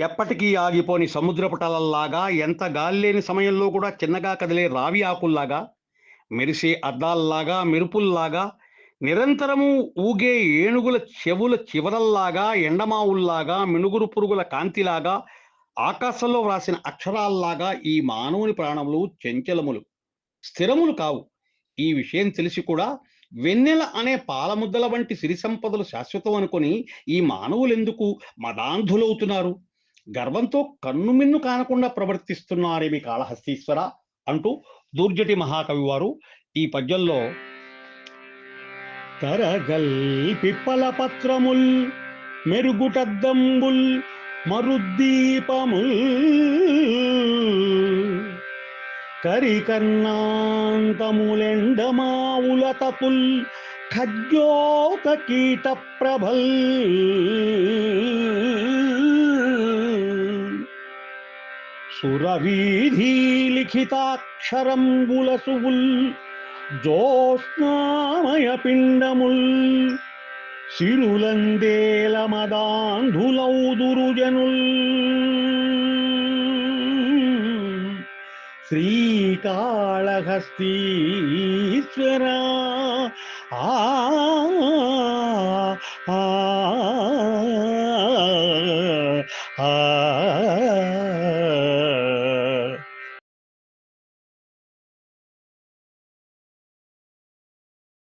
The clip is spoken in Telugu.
ఎప్పటికీ ఆగిపోని సముద్రపుటలల్లాగా ఎంత గాలి లేని సమయంలో కూడా చిన్నగా కదిలే రావి ఆకుల్లాగా మెరిసే అద్దాల్లాగా మెరుపుల్లాగా నిరంతరము ఊగే ఏనుగుల చెవుల చివరల్లాగా ఎండమావుల్లాగా మినుగురు పురుగుల కాంతిలాగా ఆకాశంలో వ్రాసిన అక్షరాల్లాగా ఈ మానవుని ప్రాణములు చంచలములు స్థిరములు కావు. ఈ విషయం తెలిసి కూడా వెన్నెల అనే పాలముద్దల వంటి సిరి సంపదలు శాశ్వతం అనుకొని ఈ మానవులెందుకు మదాంధులవుతున్నారు? గర్వంతో కన్నుమిన్ను కానకుండా ప్రవర్తిస్తున్నారేమి కాళహస్తీశ్వర అంటూ దూర్జటి మహాకవి వారు ఈ పద్యంలో కరగల్ పిప్పల పత్రముల్ మెరుగుటద్దంబుల్ మరుద్దీపముల్ కరికర్ణాంతములెండమావుల తపుల్ ఖజ్యోత కీట ప్రభల్ సురవీధి లిఖితాక్షరంబుల సువుల్ పిండముల్ సిరులందేల మదాంధులౌదురుజనుల్ శ్రీకాళహస్తీశ్వరా ఆ, ఆ, ఆ